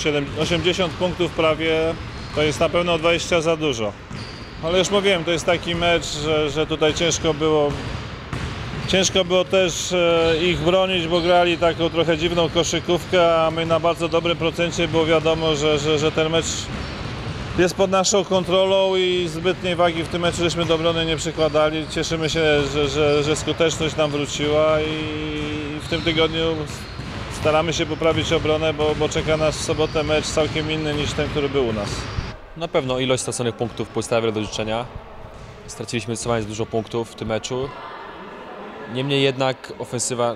7, 80 punktów prawie to jest na pewno 20 za dużo. Ale już mówiłem, to jest taki mecz, że, że tutaj ciężko było Ciężko było też e, ich bronić, bo grali taką trochę dziwną koszykówkę, a my na bardzo dobrym procencie było wiadomo, że, że, że ten mecz jest pod naszą kontrolą i zbytniej wagi w tym meczu żeśmy do obrony nie przykładali. Cieszymy się, że, że, że skuteczność nam wróciła i w tym tygodniu staramy się poprawić obronę, bo, bo czeka nas w sobotę mecz całkiem inny niż ten, który był u nas. Na pewno ilość straconych punktów pozostawia wiele do życzenia. Straciliśmy zdecydowanie dużo punktów w tym meczu. Niemniej jednak ofensywa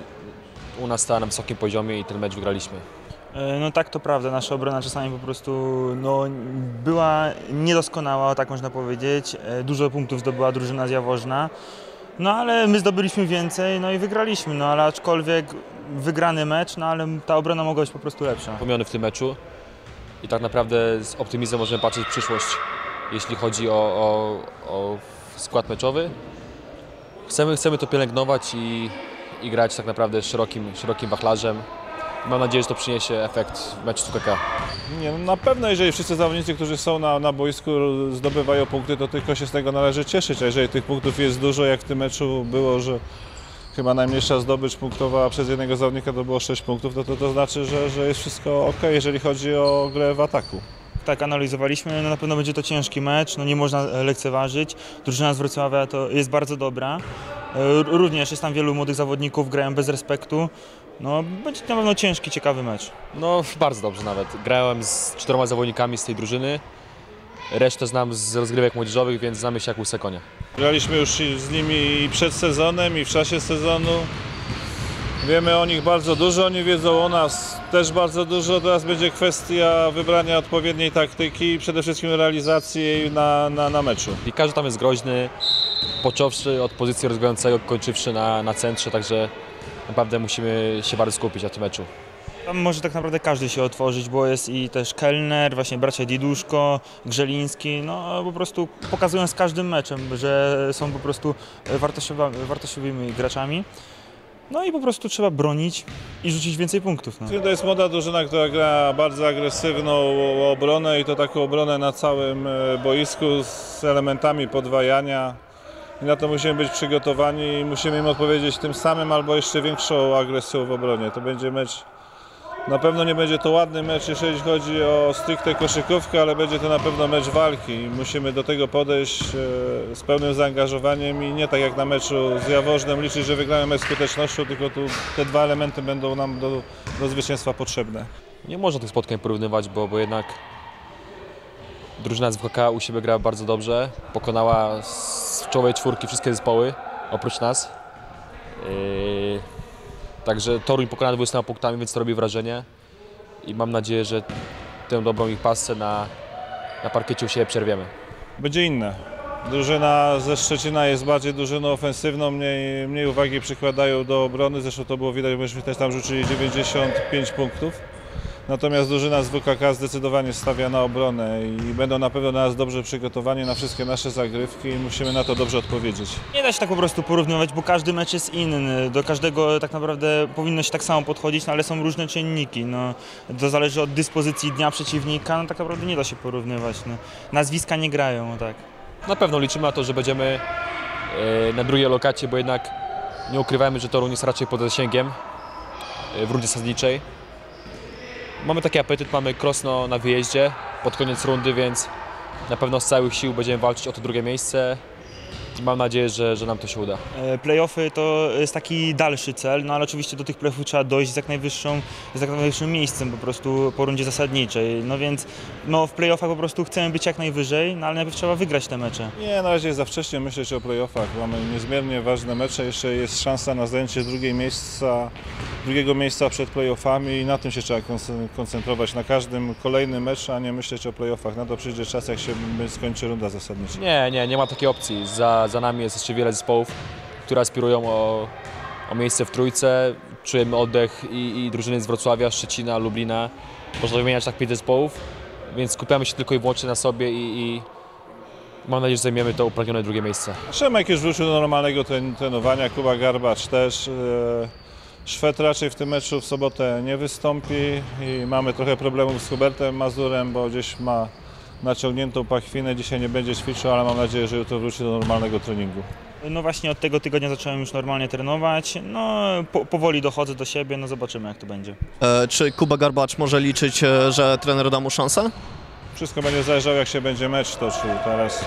u nas stała na wysokim poziomie i ten mecz wygraliśmy. E, No tak, to prawda. Nasza obrona czasami po prostu no, była niedoskonała, tak można powiedzieć. E, Dużo punktów zdobyła drużyna z Jaworzna. No ale my zdobyliśmy więcej, no i wygraliśmy. No ale aczkolwiek wygrany mecz, no ale ta obrona mogła być po prostu lepsza. Pomiony w tym meczu i tak naprawdę z optymizmem możemy patrzeć w przyszłość, jeśli chodzi o, o, o skład meczowy. Chcemy, chcemy to pielęgnować i, i grać tak naprawdę szerokim, szerokim wachlarzem. Mam nadzieję, że to przyniesie efekt w meczu z UKK. Nie, no na pewno jeżeli wszyscy zawodnicy, którzy są na, na boisku zdobywają punkty, to tylko się z tego należy cieszyć, a jeżeli tych punktów jest dużo, jak w tym meczu było, że chyba najmniejsza zdobycz punktowa przez jednego zawodnika to było 6 punktów, to to, to znaczy, że, że jest wszystko ok, jeżeli chodzi o grę w ataku. Tak, analizowaliśmy, no na pewno będzie to ciężki mecz, no nie można e, lekceważyć. Drużyna z Wrocławia to jest bardzo dobra. E, Również jest tam wielu młodych zawodników, grają bez respektu. No będzie to na pewno ciężki, ciekawy mecz. No, bardzo dobrze nawet. Grałem z czterema zawodnikami z tej drużyny. Resztę znam z rozgrywek młodzieżowych, więc znamy się jak łyse konie. Graliśmy już z nimi i przed sezonem, i w czasie sezonu. Wiemy o nich bardzo dużo, oni wiedzą o nas też bardzo dużo. Teraz będzie kwestia wybrania odpowiedniej taktyki i przede wszystkim realizacji jej na, na, na meczu. I każdy tam jest groźny, począwszy od pozycji rozgrywającego, kończywszy na, na centrze, także naprawdę musimy się bardzo skupić na tym meczu. Tam może tak naprawdę każdy się otworzyć, bo jest i też Kellner, właśnie bracia Diduszko, Grzeliński, no po prostu pokazują z każdym meczem, że są po prostu wartościowa- wartościowymi graczami. No i po prostu trzeba bronić i rzucić więcej punktów. No. To jest młoda drużyna, która gra bardzo agresywną obronę i to taką obronę na całym e, boisku z elementami podwajania. I na to musimy być przygotowani i musimy im odpowiedzieć tym samym albo jeszcze większą agresją w obronie. To będzie mecz, na pewno nie będzie to ładny mecz, jeżeli chodzi o stricte koszykówkę, ale będzie to na pewno mecz walki i musimy do tego podejść e, z pełnym zaangażowaniem i nie tak jak na meczu z Jaworznem liczyć, że wygramy mecz skutecznością, tylko tu te dwa elementy będą nam do, do zwycięstwa potrzebne. Nie można tych spotkań porównywać, bo, bo jednak drużyna z WKK u siebie grała bardzo dobrze. Pokonała z czołowej czwórki wszystkie zespoły, oprócz nas. Yy, Także Toruń pokonany 20 punktami, więc to robi wrażenie. I mam nadzieję, że tę dobrą ich pasę na, na parkiecie u siebie przerwiemy. Będzie inne. Drużyna ze Szczecina jest bardziej drużyną ofensywną, mniej, mniej uwagi przykładają do obrony, zresztą to było widać, myśmy też tam rzucili 95 punktów. Natomiast drużyna z WKK zdecydowanie stawia na obronę i będą na pewno na nas dobrze przygotowani na wszystkie nasze zagrywki i musimy na to dobrze odpowiedzieć. Nie da się tak po prostu porównywać, bo każdy mecz jest inny. Do każdego tak naprawdę powinno się tak samo podchodzić, no ale są różne czynniki. No, to zależy od dyspozycji dnia przeciwnika, no tak naprawdę nie da się porównywać. No. Nazwiska nie grają, tak. Na pewno liczymy na to, że będziemy e, na drugiej lokacie, bo jednak nie ukrywajmy, że Toruń jest raczej pod zasięgiem e, w rundzie zasadniczej. Mamy taki apetyt, mamy Krosno na wyjeździe pod koniec rundy, więc na pewno z całych sił będziemy walczyć o to drugie miejsce mam nadzieję, że, że nam to się uda. E, Playoffy to jest taki dalszy cel, no ale oczywiście do tych playoffów trzeba dojść z jak najwyższą, z jak najwyższym miejscem po prostu po rundzie zasadniczej. No więc no, w playoffach po prostu chcemy być jak najwyżej, no ale najpierw trzeba wygrać te mecze. Nie, na razie jest za wcześnie myśleć o playoffach. Mamy niezmiernie ważne mecze, jeszcze jest szansa na zajęcie drugiej miejsca, drugiego miejsca przed playoffami i na tym się trzeba konce- koncentrować. Na każdym kolejnym meczu, a nie myśleć o playoffach. Na to przyjdzie czas, jak się skończy runda zasadnicza. Nie, nie, nie ma takiej opcji. Za, za nami jest jeszcze wiele zespołów, które aspirują o, o miejsce w trójce. Czujemy oddech i, i drużyny z Wrocławia, Szczecina, Lublina. Można wymieniać tak pięć zespołów, więc skupiamy się tylko i wyłącznie na sobie i, i mam nadzieję, że zajmiemy to upragnione drugie miejsce. Szemek już wrócił do normalnego tren- trenowania, Kuba Garbacz też. e, Szwed raczej w tym meczu w sobotę nie wystąpi i mamy trochę problemów z Hubertem Mazurem, bo gdzieś ma naciągniętą pachwinę. Dzisiaj nie będzie ćwiczył, ale mam nadzieję, że jutro wróci do normalnego treningu. No właśnie od tego tygodnia zacząłem już normalnie trenować. No po, powoli dochodzę do siebie, no zobaczymy jak to będzie. E, Czy Kuba Garbacz może liczyć, e, że trener da mu szansę? Wszystko będzie zależało, jak się będzie mecz toczył. Teraz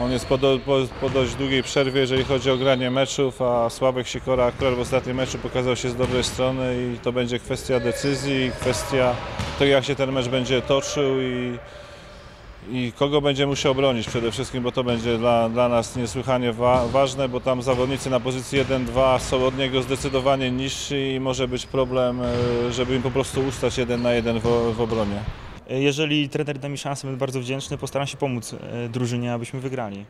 on jest po, do, po, po dość długiej przerwie, jeżeli chodzi o granie meczów, a Sławek Sikora akurat w ostatnim meczu pokazał się z dobrej strony i to będzie kwestia decyzji, kwestia tego, jak się ten mecz będzie toczył i, i kogo będzie musiał bronić przede wszystkim, bo to będzie dla, dla nas niesłychanie wa ważne, bo tam zawodnicy na pozycji 1-2 są od niego zdecydowanie niżsi i może być problem, e, żeby im po prostu ustać jeden na jeden w, w obronie. Jeżeli trener da mi szansę, będę bardzo wdzięczny. Postaram się pomóc e, drużynie, abyśmy wygrali.